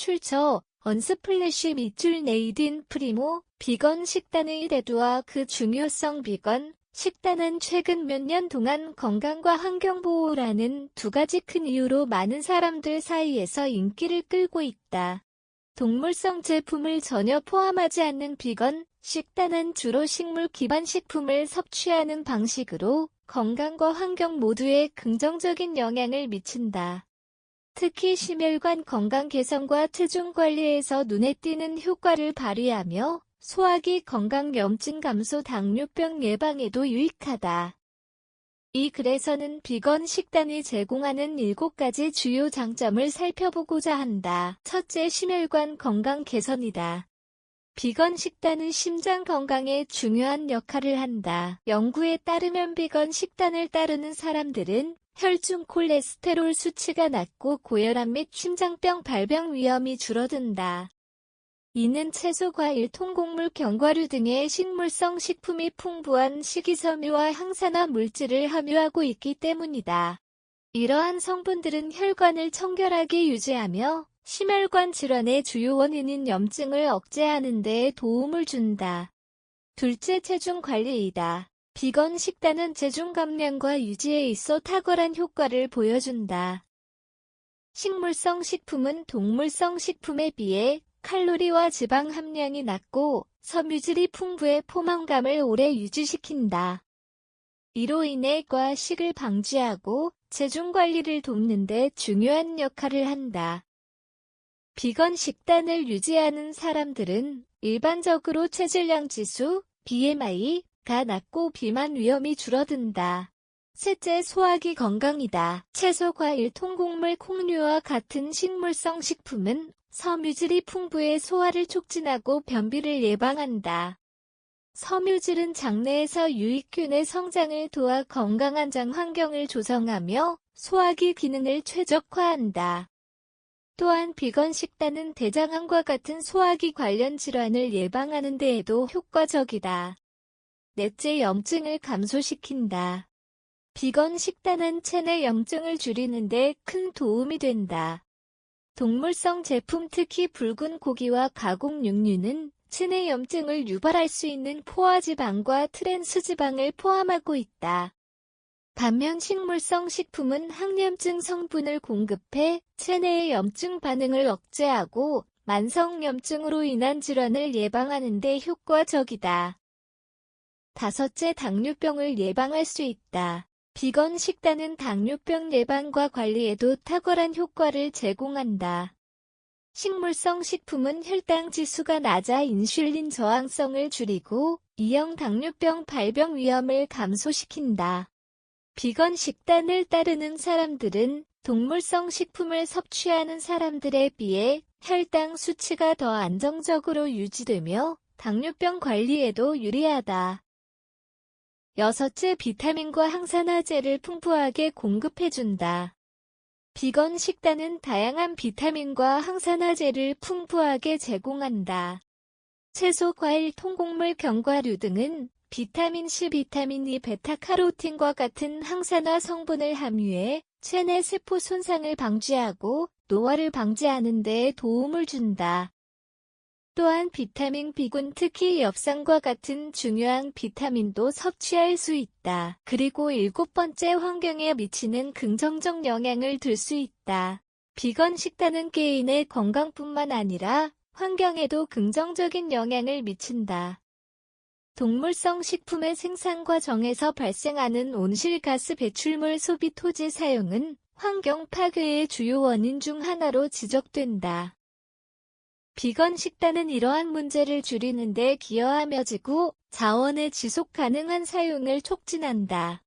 출처 언스플래시 밑줄 네이딘 프리모 비건 식단의 대두와 그 중요성 비건 식단은 최근 몇 년 동안 건강과 환경보호라는 두 가지 큰 이유로 많은 사람들 사이에서 인기를 끌고 있다. 동물성 제품을 전혀 포함하지 않는 비건 식단은 주로 식물 기반 식품을 섭취하는 방식으로 건강과 환경 모두에 긍정적인 영향을 미친다. 특히 심혈관 건강 개선과 체중 관리에서 눈에 띄는 효과를 발휘하며 소화기 건강 염증 감소 당뇨병 예방에도 유익하다. 이 글에서는 비건 식단이 제공하는 7가지 주요 장점을 살펴보고자 한다. 첫째, 심혈관 건강 개선이다. 비건 식단은 심장 건강에 중요한 역할을 한다. 연구에 따르면 비건 식단을 따르는 사람들은 혈중 콜레스테롤 수치가 낮고 고혈압 및 심장병 발병 위험이 줄어든다. 이는 채소, 과일, 통곡물, 견과류 등의 식물성 식품이 풍부한 식이섬유와 항산화 물질을 함유하고 있기 때문이다. 이러한 성분들은 혈관을 청결하게 유지하며 심혈관 질환의 주요 원인인 염증을 억제하는 데 도움을 준다. 둘째 체중 관리이다. 비건 식단은 체중 감량과 유지에 있어 탁월한 효과를 보여준다. 식물성 식품은 동물성 식품에 비해 칼로리와 지방 함량이 낮고 섬유질이 풍부해 포만감을 오래 유지시킨다. 이로 인해 과식을 방지하고 체중 관리를 돕는 데 중요한 역할을 한다. 비건 식단을 유지하는 사람들은 일반적으로 체질량 지수, BMI 가 낮고 비만 위험이 줄어든다. 셋째, 소화기 건강이다. 채소, 과일, 통곡물, 콩류와 같은 식물성 식품은 섬유질이 풍부해 소화를 촉진하고 변비를 예방한다. 섬유질은 장내에서 유익균의 성장을 도와 건강한 장 환경을 조성하며 소화기 기능을 최적화한다. 또한 비건 식단은 대장암과 같은 소화기 관련 질환을 예방하는 데에도 효과적이다. 넷째 염증을 감소시킨다. 비건 식단은 체내 염증을 줄이는 데 큰 도움이 된다. 동물성 제품 특히 붉은 고기와 가공 육류는 체내 염증을 유발할 수 있는 포화지방과 트랜스지방을 포함하고 있다. 반면 식물성 식품은 항염증 성분을 공급해 체내의 염증 반응을 억제하고 만성 염증으로 인한 질환을 예방하는 데 효과적이다. 다섯째 당뇨병을 예방할 수 있다. 비건 식단은 당뇨병 예방과 관리에도 탁월한 효과를 제공한다. 식물성 식품은 혈당 지수가 낮아 인슐린 저항성을 줄이고 이형 당뇨병 발병 위험을 감소시킨다. 비건 식단을 따르는 사람들은 동물성 식품을 섭취하는 사람들에 비해 혈당 수치가 더 안정적으로 유지되며 당뇨병 관리에도 유리하다. 여섯째 비타민과 항산화제를 풍부하게 공급해준다. 비건 식단은 다양한 비타민과 항산화제를 풍부하게 제공한다. 채소, 과일, 통곡물, 견과류 등은 비타민C, 비타민 E, 베타카로틴과 같은 항산화 성분을 함유해 체내 세포 손상을 방지하고 노화를 방지하는 데 도움을 준다. 또한 비타민 B군 특히 엽산과 같은 중요한 비타민도 섭취할 수 있다. 그리고 일곱 번째 환경에 미치는 긍정적 영향을 들 수 있다. 비건 식단은 개인의 건강뿐만 아니라 환경에도 긍정적인 영향을 미친다. 동물성 식품의 생산 과 정에서 발생하는 온실가스 배출물 소비 토지 사용은 환경 파괴의 주요 원인 중 하나로 지적된다. 비건 식단은 이러한 문제를 줄이는 데 기여하며 지구 자원의 지속 가능한 사용을 촉진한다.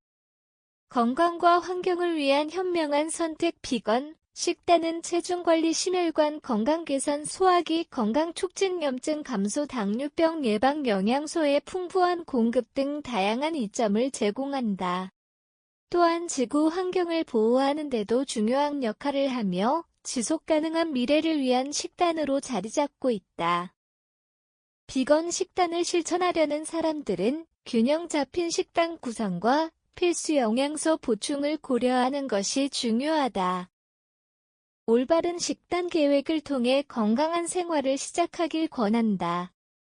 건강과 환경을 위한 현명한 선택 비건 식단은 체중관리 심혈관 건강 개선 소화기 건강 촉진 염증 감소 당뇨병 예방 영양소의 풍부한 공급 등 다양한 이점을 제공한다. 또한 지구 환경을 보호하는 데도 중요한 역할을 하며 지속 가능한 미래를 위한 식단으로 자리 잡고 있다. 비건 식단을 실천하려는 사람들은 균형 잡힌 식단 구성과 필수 영양소 보충을 고려하는 것이 중요하다. 올바른 식단 계획을 통해 건강한 생활을 시작하길 권한다.